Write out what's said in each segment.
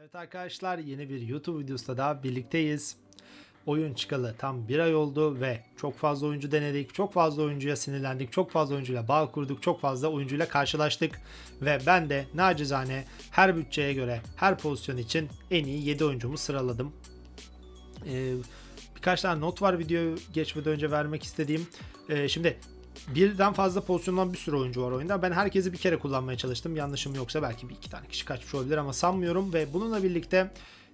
Evet arkadaşlar yeni bir YouTube videosunda daha birlikteyiz. Oyun çıkalı tam bir ay oldu ve çok fazla oyuncu denedik. Çok fazla oyuncuya sinirlendik. Çok fazla oyuncuyla bağ kurduk. Çok fazla oyuncuyla karşılaştık. Ve ben de nacizane her bütçeye göre her pozisyon için en iyi 7 oyuncumu sıraladım. Ee, birkaç tane not var video geçmeden önce vermek istediğim. Ee, şimdi birden fazla pozisyondan bir sürü oyuncu var oyunda. Ben herkesi bir kere kullanmaya çalıştım. Yanlışım yoksa belki bir iki tane kişi kaçmış olabilir ama sanmıyorum. Ve bununla birlikte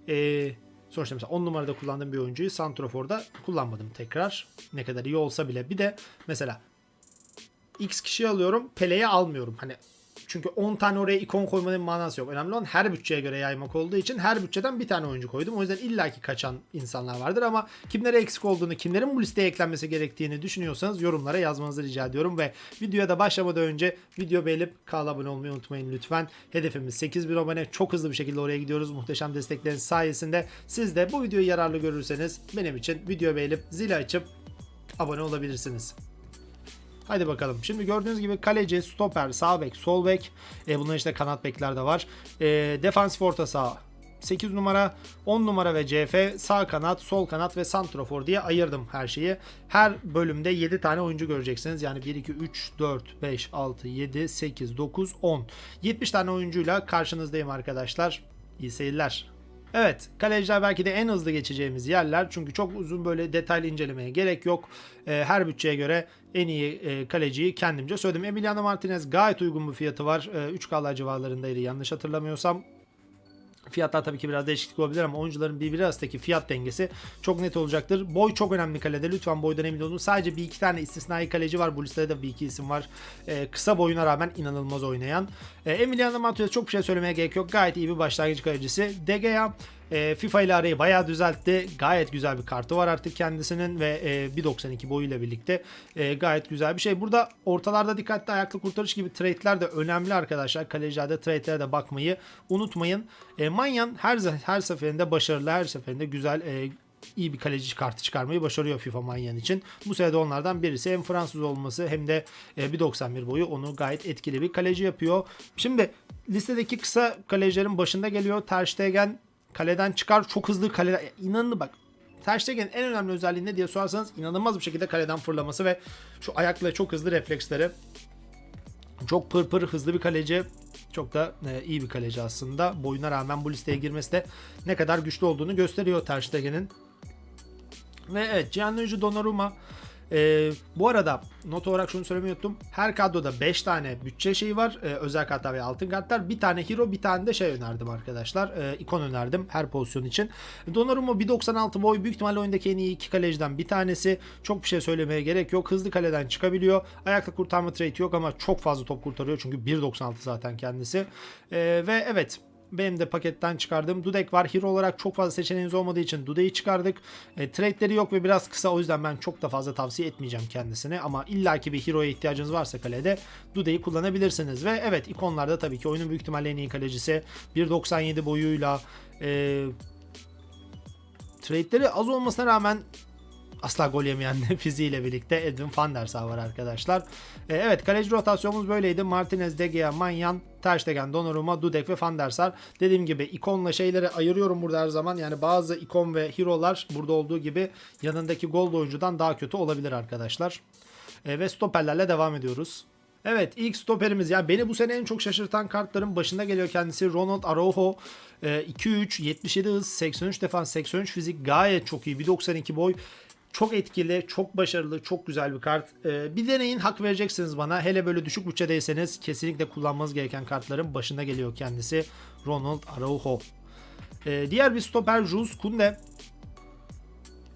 e, sonuçta mesela 10 numarada kullandığım bir oyuncuyu Santrofor'da kullanmadım tekrar. Ne kadar iyi olsa bile. Bir de mesela X kişi alıyorum. Pele'yi almıyorum. Hani çünkü 10 tane oraya ikon koymanın manası yok. Önemli olan her bütçeye göre yaymak olduğu için her bütçeden bir tane oyuncu koydum. O yüzden illaki kaçan insanlar vardır ama kimlere eksik olduğunu, kimlerin bu listeye eklenmesi gerektiğini düşünüyorsanız yorumlara yazmanızı rica ediyorum ve videoya da başlamadan önce video beğenip kanala abone olmayı unutmayın lütfen. Hedefimiz 8000 abone. Çok hızlı bir şekilde oraya gidiyoruz. Muhteşem destekleriniz sayesinde siz de bu videoyu yararlı görürseniz benim için video beğenip zili açıp abone olabilirsiniz. Hadi bakalım. Şimdi gördüğünüz gibi kaleci, stoper, sağ bek, sol bek. E, bunların işte kanat bekler de var. E, defansif orta saha 8 numara, 10 numara ve CF, sağ kanat, sol kanat ve santrofor diye ayırdım her şeyi. Her bölümde 7 tane oyuncu göreceksiniz. Yani 1, 2, 3, 4, 5, 6, 7, 8, 9, 10. 70 tane oyuncuyla karşınızdayım arkadaşlar. İyi seyirler. Evet, kaleciler belki de en hızlı geçeceğimiz yerler. Çünkü çok uzun böyle detaylı incelemeye gerek yok. Ee, her bütçeye göre en iyi e, kaleciyi kendimce söyledim. Emiliano Martinez gayet uygun bir fiyatı var. Ee, 3K'lar civarlarındaydı yanlış hatırlamıyorsam. Fiyatlar tabii ki biraz değişiklik olabilir ama oyuncuların birbiri arasındaki fiyat dengesi çok net olacaktır. Boy çok önemli kalede. Lütfen boydan emin olun. Sadece bir iki tane istisnai kaleci var. Bu listede de bir iki isim var. Ee, kısa boyuna rağmen inanılmaz oynayan. Ee, Emiliano Martinez çok bir şey söylemeye gerek yok. Gayet iyi bir başlangıç kalecisi. De Gea e, FIFA ile arayı bayağı düzeltti. Gayet güzel bir kartı var artık kendisinin ve e, 1.92 boyuyla birlikte e, gayet güzel bir şey. Burada ortalarda dikkatli ayaklı kurtarış gibi trade'ler de önemli arkadaşlar. Kalecilerde trade'lere de bakmayı unutmayın. E, Manyan her her seferinde başarılı, her seferinde güzel e, iyi bir kaleci kartı çıkarmayı başarıyor FIFA Manyan için. Bu sene onlardan birisi hem Fransız olması hem de e, 1.91 boyu onu gayet etkili bir kaleci yapıyor. Şimdi listedeki kısa kalecilerin başında geliyor Ter Stegen kaleden çıkar çok hızlı kaleden inanın bak Ter Stegen'in en önemli özelliği ne diye sorarsanız inanılmaz bir şekilde kaleden fırlaması ve şu ayakla çok hızlı refleksleri. Çok pır pır hızlı bir kaleci. Çok da e, iyi bir kaleci aslında. Boyuna rağmen bu listeye girmesi de ne kadar güçlü olduğunu gösteriyor Ter Stegen'in. Ve evet Gianluigi Donnarumma ee, bu arada not olarak şunu söylemeyi unuttum. Her kadroda 5 tane bütçe şeyi var. Ee, özel kartlar ve altın kartlar. Bir tane hero bir tane de şey önerdim arkadaşlar. Ee, ikon önerdim her pozisyon için. Donnarumma 1.96 boy. Büyük ihtimalle oyundaki en iyi iki kaleciden bir tanesi. Çok bir şey söylemeye gerek yok. Hızlı kaleden çıkabiliyor. Ayakta kurtarma trait yok ama çok fazla top kurtarıyor. Çünkü 1.96 zaten kendisi. Ee, ve evet benim de paketten çıkardığım Dudek var. Hero olarak çok fazla seçeneğiniz olmadığı için Dudek'i çıkardık. E, trade'leri yok ve biraz kısa o yüzden ben çok da fazla tavsiye etmeyeceğim kendisine. Ama illaki bir Hero'ya ihtiyacınız varsa kalede Dudek'i kullanabilirsiniz. Ve evet ikonlarda tabii ki oyunun büyük ihtimalle en iyi kalecisi. 1.97 boyuyla e, trade'leri az olmasına rağmen asla gol yemeyen fiziğiyle birlikte Edwin van der Sar var arkadaşlar. E, evet kaleci rotasyonumuz böyleydi. Martinez, De Gea, Manyan, Ter Stegen, Donnarumma, Dudek ve Van der Sar. Dediğim gibi ikonla şeyleri ayırıyorum burada her zaman. Yani bazı ikon ve hero'lar burada olduğu gibi yanındaki gold oyuncudan daha kötü olabilir arkadaşlar. E, ve stoperlerle devam ediyoruz. Evet ilk stoperimiz yani beni bu sene en çok şaşırtan kartların başında geliyor kendisi Ronald Araujo. E, 2-3, 77 hız, 83 defans, 83 fizik gayet çok iyi. 1.92 boy. Çok etkili, çok başarılı, çok güzel bir kart. Ee, bir deneyin hak vereceksiniz bana. Hele böyle düşük bütçedeyseniz kesinlikle kullanmanız gereken kartların başında geliyor kendisi. Ronald Araujo. Ee, diğer bir stoper Jules Kunde.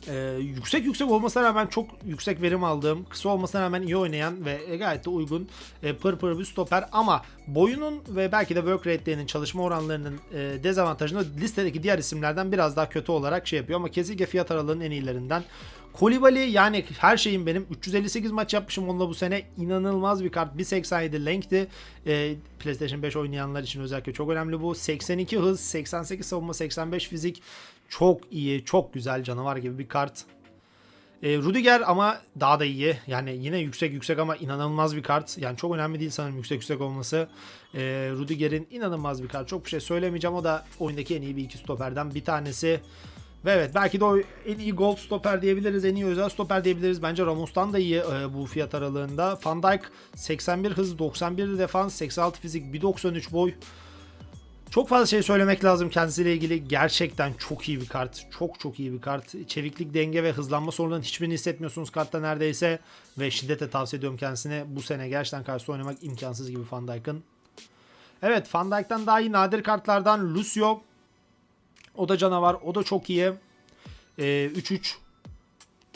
Ee, yüksek yüksek olmasına rağmen çok yüksek verim aldığım, kısa olmasına rağmen iyi oynayan ve gayet de uygun e, pır pır bir stoper ama boyunun ve belki de work rate'lerinin çalışma oranlarının e, dezavantajını listedeki diğer isimlerden biraz daha kötü olarak şey yapıyor ama kesinlikle fiyat aralığının en iyilerinden. Kolibali yani her şeyim benim. 358 maç yapmışım onunla bu sene. inanılmaz bir kart. 1.87 length'ti. E, PlayStation 5 oynayanlar için özellikle çok önemli bu. 82 hız, 88 savunma, 85 fizik. Çok iyi, çok güzel canavar gibi bir kart. E, Rudiger ama daha da iyi. Yani yine yüksek yüksek ama inanılmaz bir kart. Yani çok önemli değil sanırım yüksek yüksek olması. E, Rudiger'in inanılmaz bir kart. Çok bir şey söylemeyeceğim. O da oyundaki en iyi bir iki stoperden bir tanesi. Ve evet belki de o en iyi gold stoper diyebiliriz. En iyi özel stoper diyebiliriz. Bence Ramos'tan da iyi e, bu fiyat aralığında. Van Dijk 81 hız, 91 defans, 86 fizik, 1.93 boy. Çok fazla şey söylemek lazım kendisiyle ilgili. Gerçekten çok iyi bir kart. Çok çok iyi bir kart. Çeviklik, denge ve hızlanma sorunlarının hiçbirini hissetmiyorsunuz kartta neredeyse. Ve şiddetle tavsiye ediyorum kendisine. Bu sene gerçekten karşı oynamak imkansız gibi Van Dijk'ın. Evet Van Dijk'tan daha iyi nadir kartlardan Lucio. O da canavar. O da çok iyi. Ee, 3-3.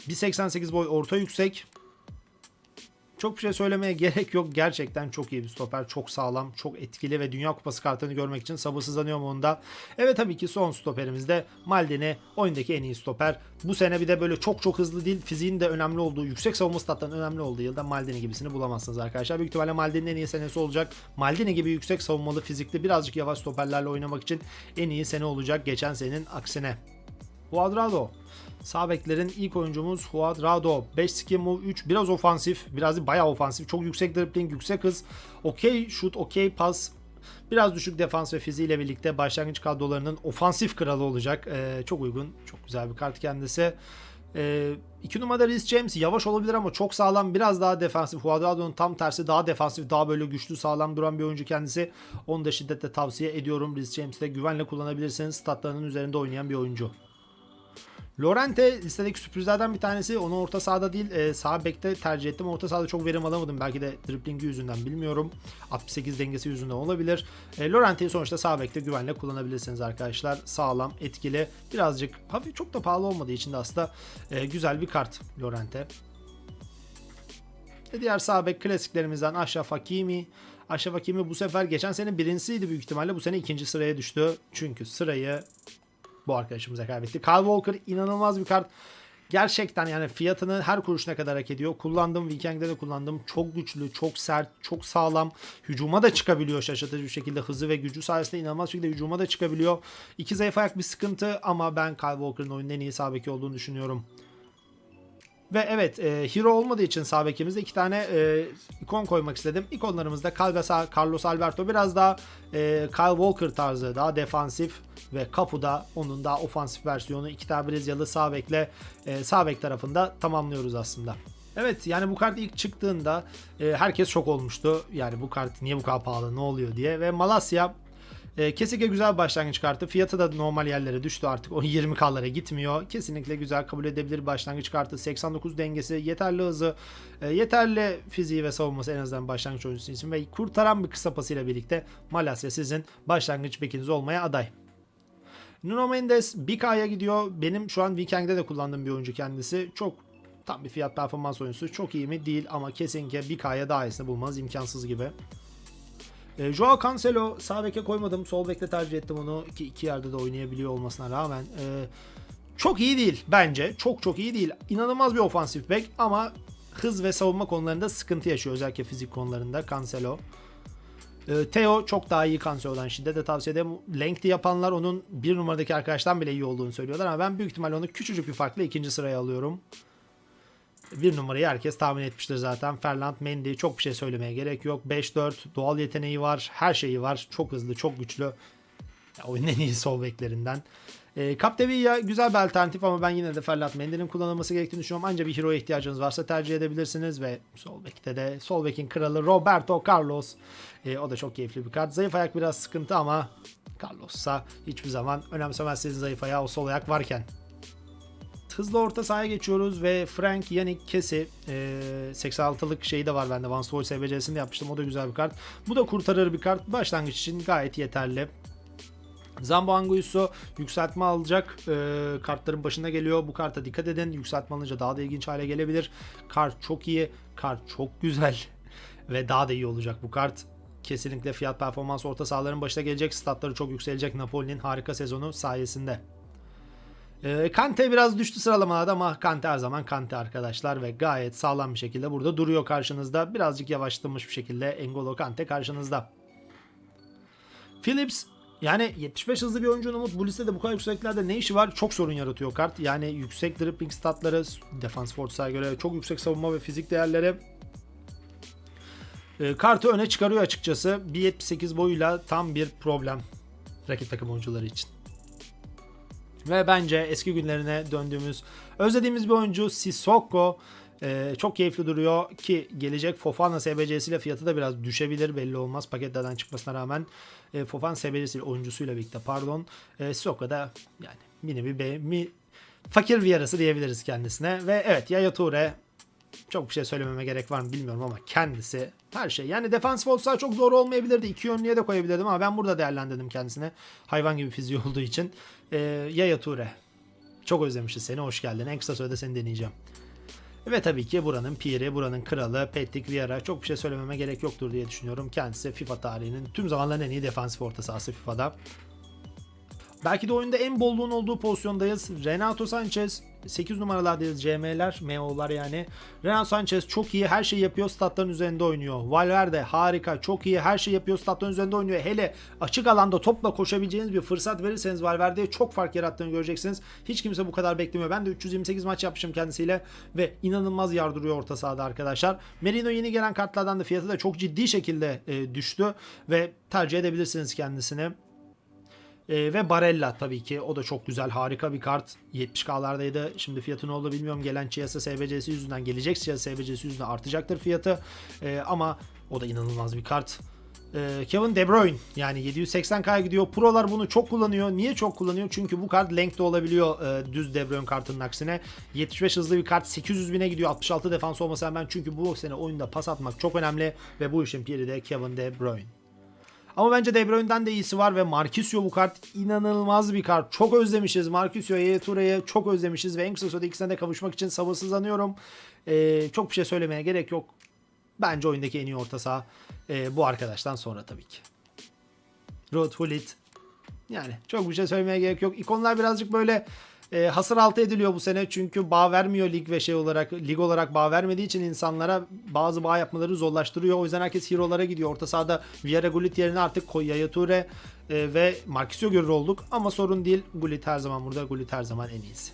1.88 boy orta yüksek. Çok bir şey söylemeye gerek yok. Gerçekten çok iyi bir stoper. Çok sağlam, çok etkili ve Dünya Kupası kartını görmek için sabırsızlanıyorum onda. Evet tabii ki son stoperimiz de Maldini. Oyundaki en iyi stoper. Bu sene bir de böyle çok çok hızlı değil. Fiziğin de önemli olduğu, yüksek savunma statlarının önemli olduğu yılda Maldini gibisini bulamazsınız arkadaşlar. Büyük ihtimalle Maldini'nin en iyi senesi olacak. Maldini gibi yüksek savunmalı, fizikli, birazcık yavaş stoperlerle oynamak için en iyi sene olacak geçen senenin aksine. Cuadrado. Sağ beklerin ilk oyuncumuz Cuadrado. 5 skill move 3 biraz ofansif. Biraz bayağı ofansif. Çok yüksek dribbling, yüksek hız. Okey şut, okey pas. Biraz düşük defans ve fiziğiyle birlikte başlangıç kadrolarının ofansif kralı olacak. Ee, çok uygun. Çok güzel bir kart kendisi. 2 ee, numarada Rhys James yavaş olabilir ama çok sağlam. Biraz daha defansif. Cuadrado'nun tam tersi daha defansif. Daha böyle güçlü sağlam duran bir oyuncu kendisi. Onu da şiddetle tavsiye ediyorum. Rhys James'te güvenle kullanabilirsiniz. Statlarının üzerinde oynayan bir oyuncu. Lorente listedeki sürprizlerden bir tanesi. Onu orta sahada değil e, sağ bekte tercih ettim. Orta sahada çok verim alamadım. Belki de driblingi yüzünden bilmiyorum. 68 dengesi yüzünden olabilir. E, Lorente'yi sonuçta sağ bekte güvenle kullanabilirsiniz arkadaşlar. Sağlam, etkili. Birazcık hafif çok da pahalı olmadığı için de aslında e, güzel bir kart Lorente. E, diğer sağ bek klasiklerimizden Aşraf Hakimi. Aşraf Hakimi bu sefer geçen sene birincisiydi büyük ihtimalle. Bu sene ikinci sıraya düştü. Çünkü sırayı bu arkadaşımıza kaybetti. Kyle Walker inanılmaz bir kart. Gerçekten yani fiyatını her kuruşuna kadar hak ediyor. Kullandım, Viking'de de kullandım. Çok güçlü, çok sert, çok sağlam. Hücuma da çıkabiliyor şaşırtıcı bir şekilde. Hızı ve gücü sayesinde inanılmaz şekilde hücuma da çıkabiliyor. İki zayıf ayak bir sıkıntı ama ben Kyle Walker'ın oyunun en iyi sağ olduğunu düşünüyorum. Ve evet e, hero olmadığı için sağ bekimizde iki tane e, ikon koymak istedim. İkonlarımızda Carlos Alberto biraz daha e, Kyle Walker tarzı daha defansif ve Capu'da onun daha ofansif versiyonu. iki tane Brezilyalı sağ bekle e, sağ bek tarafında tamamlıyoruz aslında. Evet yani bu kart ilk çıktığında e, herkes şok olmuştu. Yani bu kart niye bu kadar pahalı ne oluyor diye ve Malasya e, kesinlikle güzel bir başlangıç kartı. Fiyatı da normal yerlere düştü artık. O 20K'lara gitmiyor. Kesinlikle güzel kabul edebilir başlangıç kartı. 89 dengesi, yeterli hızı, e, yeterli fiziği ve savunması en azından başlangıç oyuncusu için ve kurtaran bir kısa pasıyla birlikte Malasya sizin başlangıç bekiniz olmaya aday. Nuno Mendes 1K'ya gidiyor. Benim şu an Viking'de de kullandığım bir oyuncu kendisi. Çok tam bir fiyat performans oyuncusu. Çok iyi mi? Değil ama kesinlikle 1K'ya daha iyisini bulmanız imkansız gibi. E, Joao Cancelo sağ beke koymadım. Sol bekte tercih ettim onu. İki, iki yerde de oynayabiliyor olmasına rağmen. E, çok iyi değil bence. Çok çok iyi değil. İnanılmaz bir ofansif bek ama hız ve savunma konularında sıkıntı yaşıyor. Özellikle fizik konularında Cancelo. E, Theo çok daha iyi Cancelo'dan şiddetle tavsiye ederim. Length'i yapanlar onun bir numaradaki arkadaştan bile iyi olduğunu söylüyorlar ama ben büyük ihtimalle onu küçücük bir farkla ikinci sıraya alıyorum bir numarayı herkes tahmin etmiştir zaten. Ferland Mendy çok bir şey söylemeye gerek yok. 5-4 doğal yeteneği var. Her şeyi var. Çok hızlı, çok güçlü. Ya, oyunun en iyi sol beklerinden. E, Capdevilla güzel bir alternatif ama ben yine de Ferland Mendy'nin kullanılması gerektiğini düşünüyorum. Ancak bir hero'ya ihtiyacınız varsa tercih edebilirsiniz ve sol bekte de sol bekin kralı Roberto Carlos. E, o da çok keyifli bir kart. Zayıf ayak biraz sıkıntı ama Carlos'sa hiçbir zaman önemsemezsiniz zayıf ayağı o sol ayak varken hızlı orta sahaya geçiyoruz ve Frank Yannick Kesi e, 86'lık şeyi de var bende. Van Stoy SBC'sini yapmıştım. O da güzel bir kart. Bu da kurtarır bir kart. Başlangıç için gayet yeterli. Zambo Anguiss'u yükseltme alacak e, kartların başında geliyor. Bu karta dikkat edin. Yükseltme alınca daha da ilginç hale gelebilir. Kart çok iyi. Kart çok güzel. Ve daha da iyi olacak bu kart. Kesinlikle fiyat performans orta sahaların başına gelecek. Statları çok yükselecek Napoli'nin harika sezonu sayesinde. E, Kante biraz düştü sıralamalarda ama Kante her zaman Kante arkadaşlar ve gayet sağlam bir şekilde burada duruyor karşınızda. Birazcık yavaşlamış bir şekilde Engolo Kante karşınızda. Phillips Yani 75 hızlı bir oyuncunun Umut bu listede bu kadar yükseklerde ne işi var? Çok sorun yaratıyor kart. Yani yüksek dribbling statları defans forts'a göre çok yüksek savunma ve fizik değerleri e, kartı öne çıkarıyor açıkçası. 1.78 boyuyla tam bir problem rakip takım oyuncuları için. Ve bence eski günlerine döndüğümüz, özlediğimiz bir oyuncu Sissoko e, çok keyifli duruyor ki gelecek Fofana SBC'siyle fiyatı da biraz düşebilir belli olmaz paketlerden çıkmasına rağmen. E, Fofana SBC'siyle oyuncusuyla birlikte pardon. E, Sissoko da yani mini bir mi, fakir bir yarası diyebiliriz kendisine. Ve evet Yaya Toure çok bir şey söylememe gerek var mı bilmiyorum ama kendisi her şey. Yani defans olsa çok zor olmayabilirdi. İki yönlüye de koyabilirdim ama ben burada değerlendirdim kendisine. Hayvan gibi fiziği olduğu için. Ee, Yaya Ture. Çok özlemişiz seni. Hoş geldin. En kısa sürede seni deneyeceğim. Ve tabii ki buranın piri, buranın kralı Patrick Vieira. Çok bir şey söylememe gerek yoktur diye düşünüyorum. Kendisi FIFA tarihinin tüm zamanların en iyi defansif orta sahası FIFA'da. Belki de oyunda en bolluğun olduğu pozisyondayız. Renato Sanchez 8 numaralardayız CM'ler, MO'lar yani. Renato Sanchez çok iyi her şeyi yapıyor statların üzerinde oynuyor. Valverde harika çok iyi her şeyi yapıyor statların üzerinde oynuyor. Hele açık alanda topla koşabileceğiniz bir fırsat verirseniz Valverde'ye çok fark yarattığını göreceksiniz. Hiç kimse bu kadar beklemiyor. Ben de 328 maç yapmışım kendisiyle ve inanılmaz yardırıyor orta sahada arkadaşlar. Merino yeni gelen kartlardan da fiyatı da çok ciddi şekilde e, düştü ve tercih edebilirsiniz kendisini. E, ve Barella tabii ki. O da çok güzel harika bir kart. 70k'lardaydı şimdi fiyatı ne oldu bilmiyorum. Gelen Chiesa SBC'si yüzünden gelecek. Chiesa SBC'si yüzünden artacaktır fiyatı. E, ama o da inanılmaz bir kart. E, Kevin De Bruyne yani 780k gidiyor. Pro'lar bunu çok kullanıyor. Niye çok kullanıyor? Çünkü bu kart length olabiliyor e, düz De Bruyne kartının aksine. 75 hızlı bir kart 800 bine gidiyor. 66 defans olmasa hemen. Çünkü bu sene oyunda pas atmak çok önemli. Ve bu işin piri de Kevin De Bruyne ama bence De Bruyne'den de iyisi var ve Marquisio bu kart inanılmaz bir kart. Çok özlemişiz. Marquisio'yu, Toure'yi çok özlemişiz ve en kısa sürede ikisine de kavuşmak için sabırsızlanıyorum. Ee, çok bir şey söylemeye gerek yok. Bence oyundaki en iyi orta saha ee, bu arkadaştan sonra tabii ki. Rod Hullit. Yani çok bir şey söylemeye gerek yok. İkonlar birazcık böyle e, hasır altı ediliyor bu sene çünkü bağ vermiyor lig ve şey olarak lig olarak bağ vermediği için insanlara bazı bağ yapmaları zorlaştırıyor. O yüzden herkes hero'lara gidiyor. Orta sahada Vieira Gullit yerine artık Yaya Toure e, ve Marquisio görür olduk ama sorun değil. Gullit her zaman burada. Gullit her zaman en iyisi.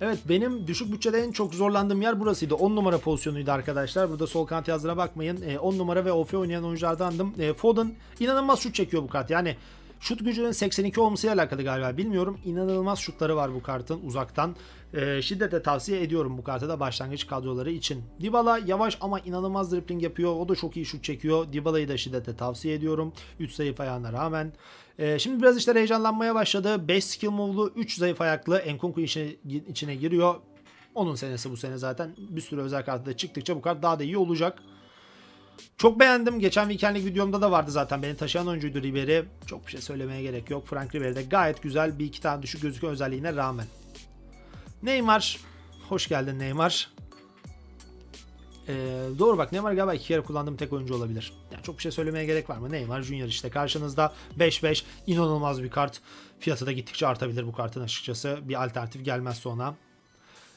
Evet benim düşük bütçede en çok zorlandığım yer burasıydı. 10 numara pozisyonuydu arkadaşlar. Burada sol kanat yazdığına bakmayın. E, 10 numara ve OF oynayan oyunculardandım. E, Foden inanılmaz şut çekiyor bu kart. Yani Şut gücünün 82 olmasıyla alakalı galiba bilmiyorum. İnanılmaz şutları var bu kartın uzaktan. E, şiddetle tavsiye ediyorum bu kartı da başlangıç kadroları için. Dybala yavaş ama inanılmaz dribbling yapıyor. O da çok iyi şut çekiyor. Dybala'yı da şiddetle tavsiye ediyorum. 3 zayıf ayağına rağmen. E, şimdi biraz işte heyecanlanmaya başladı. 5 skill move'lu 3 zayıf ayaklı Enkunku içine giriyor. Onun senesi bu sene zaten. Bir sürü özel kartı da çıktıkça bu kart daha da iyi olacak. Çok beğendim. Geçen weekendlik videomda da vardı zaten. Beni taşıyan oyuncuydu Ribery. Çok bir şey söylemeye gerek yok. Frank Ribery de gayet güzel. Bir iki tane düşük gözüken özelliğine rağmen. Neymar. Hoş geldin Neymar. Ee, doğru bak Neymar galiba iki kere kullandığım tek oyuncu olabilir. Yani çok bir şey söylemeye gerek var mı? Neymar Junior işte karşınızda 5-5 inanılmaz bir kart. Fiyatı da gittikçe artabilir bu kartın açıkçası. Bir alternatif gelmez sonra.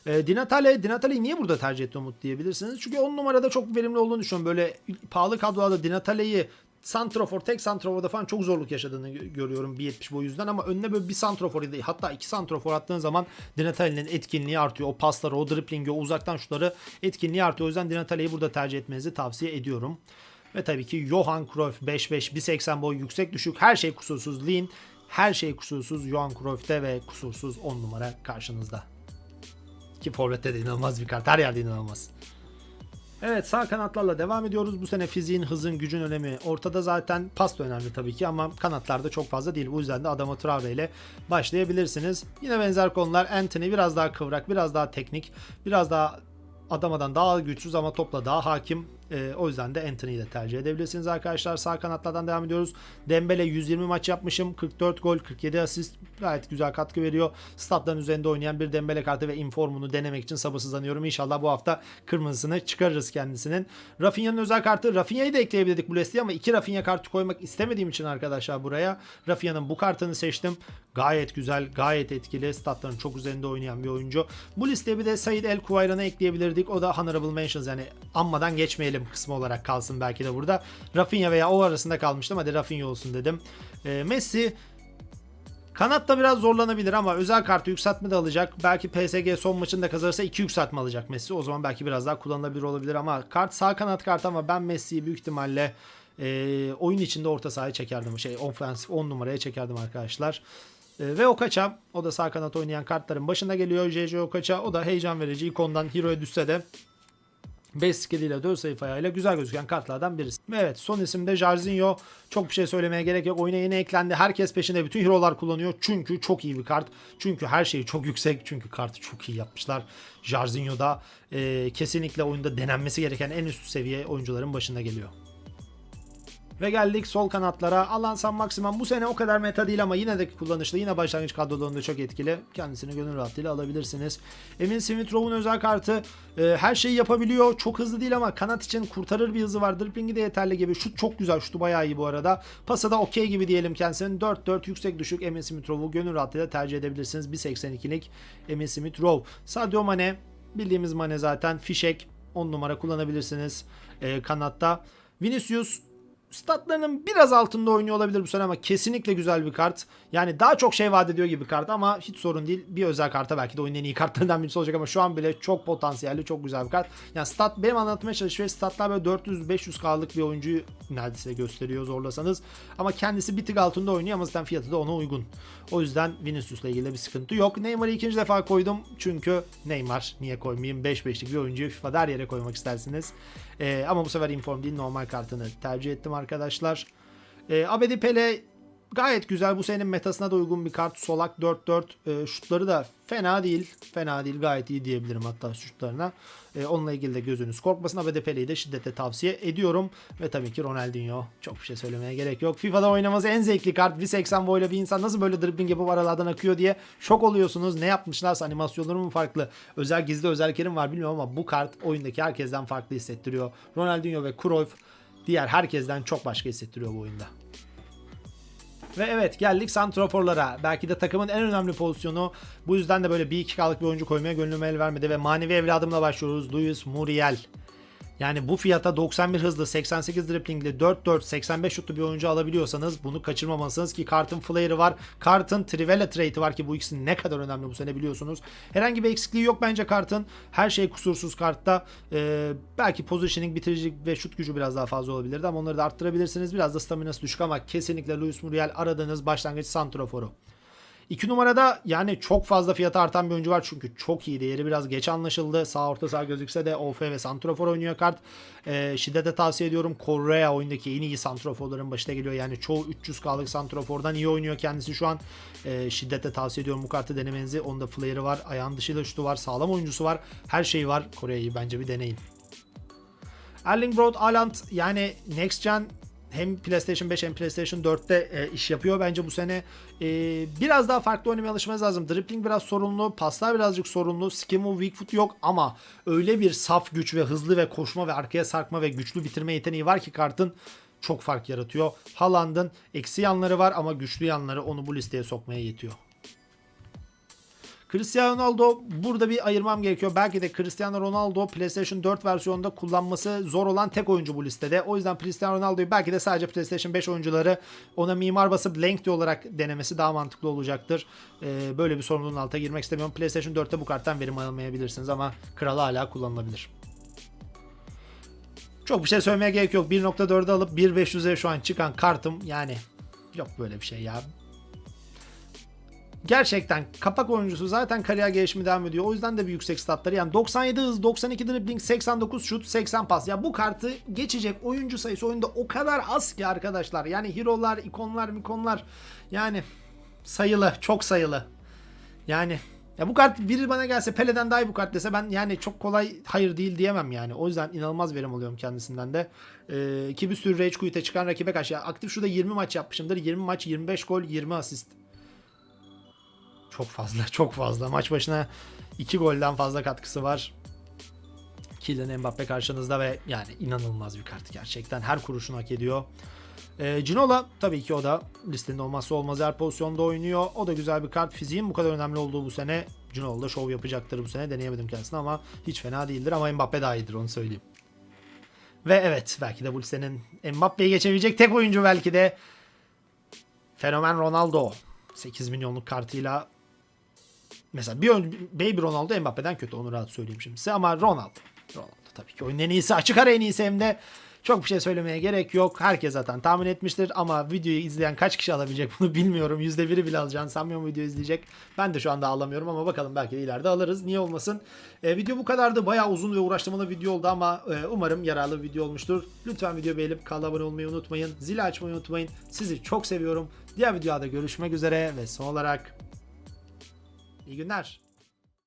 E, Dinatale, Dinatale'yi niye burada tercih etti Umut diyebilirsiniz. Çünkü 10 numarada çok verimli olduğunu düşünüyorum. Böyle pahalı kadrolarda Dinatale'yi Santrofor, tek Santrofor'da falan çok zorluk yaşadığını görüyorum 1.70 boy yüzden ama önüne böyle bir Santrofor ya hatta iki Santrofor attığın zaman Dinatale'nin etkinliği artıyor. O pasları, o driplingi, o uzaktan şutları etkinliği artıyor. O yüzden Dinatale'yi burada tercih etmenizi tavsiye ediyorum. Ve tabii ki Johan Cruyff 5.5, 1.80 boy yüksek düşük her şey kusursuz lean. Her şey kusursuz Johan Cruyff'te ve kusursuz 10 numara karşınızda. Ki Forvet'te de inanılmaz bir kart. Her yerde inanılmaz. Evet sağ kanatlarla devam ediyoruz. Bu sene fiziğin, hızın, gücün önemi ortada zaten. Pas da önemli tabii ki ama kanatlarda çok fazla değil. Bu yüzden de Adama Traore ile başlayabilirsiniz. Yine benzer konular. Anthony biraz daha kıvrak, biraz daha teknik, biraz daha adamadan daha güçsüz ama topla daha hakim. E, o yüzden de Anthony'yi de tercih edebilirsiniz arkadaşlar. Sağ kanatlardan devam ediyoruz. Dembele 120 maç yapmışım. 44 gol, 47 asist. Gayet güzel katkı veriyor. Statların üzerinde oynayan bir Dembele kartı ve informunu denemek için sabırsızlanıyorum. İnşallah bu hafta kırmızısını çıkarırız kendisinin. Rafinha'nın özel kartı. Rafinha'yı da ekleyebilirdik bu listeye ama iki Rafinha kartı koymak istemediğim için arkadaşlar buraya Rafinha'nın bu kartını seçtim. Gayet güzel, gayet etkili. Statların çok üzerinde oynayan bir oyuncu. Bu listeye bir de Said El Kuvayran'ı ekleyebilirdik. O da Honorable Mentions yani anmadan geçmeyelim deneyelim kısmı olarak kalsın belki de burada. Rafinha veya o arasında kalmıştım. Hadi Rafinha olsun dedim. E, Messi Kanatta biraz zorlanabilir ama özel kartı yükseltme de alacak. Belki PSG son maçında kazanırsa 2 yükseltme alacak Messi. O zaman belki biraz daha kullanılabilir olabilir ama kart sağ kanat kartı ama ben Messi'yi büyük ihtimalle e, oyun içinde orta sahaya çekerdim. Şey ofensif 10 numaraya çekerdim arkadaşlar. E, ve Okaça o da sağ kanat oynayan kartların başına geliyor. JJ Okaça o da heyecan verici. ikondan Hero'ya düşse de 5 skilliyle 4 sayfa ayağıyla güzel gözüken kartlardan birisi. Evet son isim de Jarzinho. Çok bir şey söylemeye gerek yok. Oyuna yeni eklendi. Herkes peşinde. Bütün hero'lar kullanıyor. Çünkü çok iyi bir kart. Çünkü her şeyi çok yüksek. Çünkü kartı çok iyi yapmışlar. Jarzinho da e, kesinlikle oyunda denenmesi gereken en üst seviye oyuncuların başında geliyor. Ve geldik sol kanatlara. Alan San Maximan bu sene o kadar meta değil ama yine de kullanışlı. Yine başlangıç kadrolarında çok etkili. Kendisini gönül rahatlığıyla alabilirsiniz. Emin Smith Rowe'un özel kartı e, her şeyi yapabiliyor. Çok hızlı değil ama kanat için kurtarır bir hızı var. Dripling'i de yeterli gibi. Şut çok güzel. Şutu bayağı iyi bu arada. Pası da okey gibi diyelim kendisinin. 4-4 yüksek düşük Emin Smith Rowe'u gönül rahatlığıyla tercih edebilirsiniz. 1.82'lik Emin Smith Rowe. Sadio Mane bildiğimiz Mane zaten. Fişek 10 numara kullanabilirsiniz e, kanatta. Vinicius statlarının biraz altında oynuyor olabilir bu sene ama kesinlikle güzel bir kart. Yani daha çok şey vaat ediyor gibi kart ama hiç sorun değil. Bir özel karta belki de oyunun en iyi kartlarından birisi olacak ama şu an bile çok potansiyelli, çok güzel bir kart. Yani stat benim anlatmaya çalıştığım statlar böyle 400-500 k'lık bir oyuncuyu neredeyse gösteriyor zorlasanız. Ama kendisi bir tık altında oynuyor ama zaten fiyatı da ona uygun. O yüzden Vinicius'la ilgili bir sıkıntı yok. Neymar'ı ikinci defa koydum çünkü Neymar niye koymayayım 5-5'lik bir oyuncuyu FIFA'da her yere koymak istersiniz. Ee, ama bu sefer inform değil normal kartını tercih ettim arkadaşlar. Ee, Abedi Pele gayet güzel. Bu senin metasına da uygun bir kart. Solak 4-4. E, şutları da fena değil. Fena değil. Gayet iyi diyebilirim hatta şutlarına. E, onunla ilgili de gözünüz korkmasın. Abedi Pele'yi de şiddetle tavsiye ediyorum. Ve tabii ki Ronaldinho. Çok bir şey söylemeye gerek yok. FIFA'da oynaması en zevkli kart. 1.80 boyla bir insan nasıl böyle dribbling yapıp aralardan akıyor diye şok oluyorsunuz. Ne yapmışlarsa animasyonları mı farklı? Özel gizli özelliklerim var bilmiyorum ama bu kart oyundaki herkesten farklı hissettiriyor. Ronaldinho ve Cruyff diğer herkesten çok başka hissettiriyor bu oyunda. Ve evet geldik santroforlara. Belki de takımın en önemli pozisyonu. Bu yüzden de böyle 1-2K'lık bir oyuncu koymaya gönlüm el vermedi ve manevi evladımla başlıyoruz. Luis Muriel. Yani bu fiyata 91 hızlı, 88 driplingli, 4-4, 85 şutlu bir oyuncu alabiliyorsanız bunu kaçırmamalısınız ki kartın flare'ı var. Kartın Trivela trade'i var ki bu ikisi ne kadar önemli bu sene biliyorsunuz. Herhangi bir eksikliği yok bence kartın. Her şey kusursuz kartta. Ee, belki positioning, bitiricilik ve şut gücü biraz daha fazla olabilirdi ama onları da arttırabilirsiniz. Biraz da staminası düşük ama kesinlikle Luis Muriel aradığınız başlangıç santroforu. 2 numarada yani çok fazla fiyatı artan bir oyuncu var çünkü çok iyi değeri biraz geç anlaşıldı. Sağ orta sağ gözükse de OF ve Santrofor oynuyor kart. Ee, şiddete tavsiye ediyorum. Korea oyundaki en iyi Santroforların başına geliyor. Yani çoğu 300K'lık Santrofor'dan iyi oynuyor kendisi şu an. Ee, şiddete tavsiye ediyorum bu kartı denemenizi. Onda flare'ı var, ayağın dışıyla şutu var, sağlam oyuncusu var. Her şeyi var. Kore'yi bence bir deneyin. Erling Broad Haaland yani Next Gen hem PlayStation 5 hem PlayStation 4'te e, iş yapıyor. Bence bu sene e, biraz daha farklı oynamaya alışmanız lazım. Dribbling biraz sorunlu, paslar birazcık sorunlu. Move, weak foot yok ama öyle bir saf güç ve hızlı ve koşma ve arkaya sarkma ve güçlü bitirme yeteneği var ki kartın çok fark yaratıyor. Haaland'ın eksi yanları var ama güçlü yanları onu bu listeye sokmaya yetiyor. Cristiano Ronaldo burada bir ayırmam gerekiyor. Belki de Cristiano Ronaldo PlayStation 4 versiyonunda kullanması zor olan tek oyuncu bu listede. O yüzden Cristiano Ronaldo'yu belki de sadece PlayStation 5 oyuncuları ona mimar basıp lengthy olarak denemesi daha mantıklı olacaktır. Ee, böyle bir sorumluluğun altına girmek istemiyorum. PlayStation 4'te bu karttan verim almayabilirsiniz ama kralı hala kullanılabilir. Çok bir şey söylemeye gerek yok. 1.4'ü alıp 1.500'e şu an çıkan kartım yani yok böyle bir şey ya gerçekten kapak oyuncusu zaten kariyer gelişimi devam ediyor. O yüzden de bir yüksek statları. Yani 97 hız, 92 dribbling, 89 şut, 80 pas. Ya bu kartı geçecek oyuncu sayısı oyunda o kadar az ki arkadaşlar. Yani hero'lar, ikonlar, mikonlar yani sayılı, çok sayılı. Yani ya bu kart biri bana gelse Pele'den daha iyi bu kart dese ben yani çok kolay hayır değil diyemem yani. O yüzden inanılmaz verim alıyorum kendisinden de. Ee, ki bir sürü Rage Quit'e çıkan rakibe karşı. Ya aktif şurada 20 maç yapmışımdır. 20 maç, 25 gol, 20 asist. Çok fazla çok fazla. Maç başına 2 golden fazla katkısı var. Kylian Mbappe karşınızda ve yani inanılmaz bir kart gerçekten. Her kuruşunu hak ediyor. E, Ginola tabii ki o da listenin olmazsa olmaz her pozisyonda oynuyor. O da güzel bir kart. Fiziğin bu kadar önemli olduğu bu sene Ginola da şov yapacaktır bu sene. Deneyemedim kendisini ama hiç fena değildir. Ama Mbappe daha iyidir onu söyleyeyim. Ve evet belki de bu listenin Mbappe'yi geçebilecek tek oyuncu belki de Fenomen Ronaldo. 8 milyonluk kartıyla mesela bir ön, Baby Ronaldo Mbappe'den kötü onu rahat söyleyeyim şimdi size ama Ronaldo. Ronaldo tabii ki oyunun en iyisi açık ara en iyisi hem de çok bir şey söylemeye gerek yok. Herkes zaten tahmin etmiştir ama videoyu izleyen kaç kişi alabilecek bunu bilmiyorum. %1'i bile alacağını sanmıyorum video izleyecek. Ben de şu anda alamıyorum ama bakalım belki de ileride alırız. Niye olmasın? E, video bu kadardı. Bayağı uzun ve uğraştırmalı video oldu ama e, umarım yararlı bir video olmuştur. Lütfen video beğenip kanala abone olmayı unutmayın. Zili açmayı unutmayın. Sizi çok seviyorum. Diğer videoda görüşmek üzere ve son olarak iyi günler.